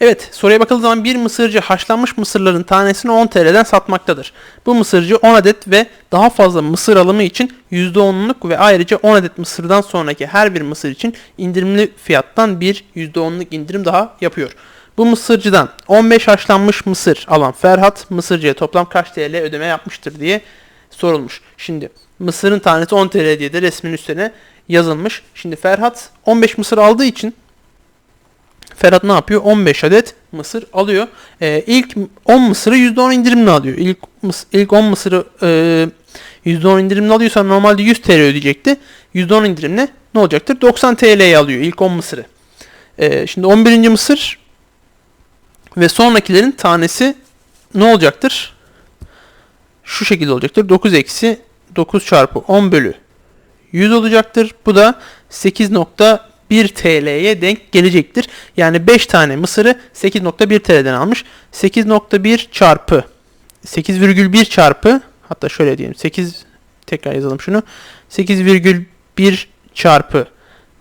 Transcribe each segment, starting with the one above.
Evet soruya bakıldığı zaman bir mısırcı haşlanmış mısırların tanesini 10 TL'den satmaktadır. Bu mısırcı 10 adet ve daha fazla mısır alımı için %10'luk ve ayrıca 10 adet mısırdan sonraki her bir mısır için indirimli fiyattan bir %10'luk indirim daha yapıyor. Bu mısırcıdan 15 haşlanmış mısır alan Ferhat mısırcıya toplam kaç TL ödeme yapmıştır diye sorulmuş. Şimdi mısırın tanesi 10 TL diye de resmin üstüne yazılmış. Şimdi Ferhat 15 mısır aldığı için Ferhat ne yapıyor? 15 adet mısır alıyor. Ee, ilk 10 mısırı %10 indirimli alıyor. İlk, ilk 10 mısırı e, %10 indirimli alıyorsa normalde 100 TL ödeyecekti. %10 indirimle ne olacaktır? 90 TL'ye alıyor ilk 10 mısırı. Ee, şimdi 11. mısır ve sonrakilerin tanesi ne olacaktır? Şu şekilde olacaktır. 9 eksi 9 çarpı 10 bölü 100 olacaktır. Bu da 8.1 TL'ye denk gelecektir. Yani 5 tane mısırı 8.1 TL'den almış. 8.1 çarpı 8,1 çarpı hatta şöyle diyelim 8 tekrar yazalım şunu. 8,1 çarpı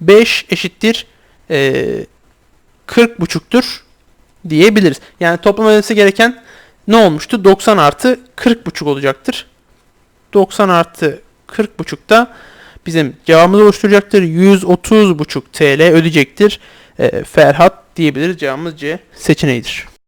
5 eşittir eee 40 buçuktur diyebiliriz. Yani toplam ödemesi gereken ne olmuştu? 90 artı 40 buçuk olacaktır. 90 artı 40 buçukta bizim cevabımızı oluşturacaktır. 130 buçuk TL ödeyecektir. Ee, Ferhat diyebiliriz. Cevabımız C seçeneğidir.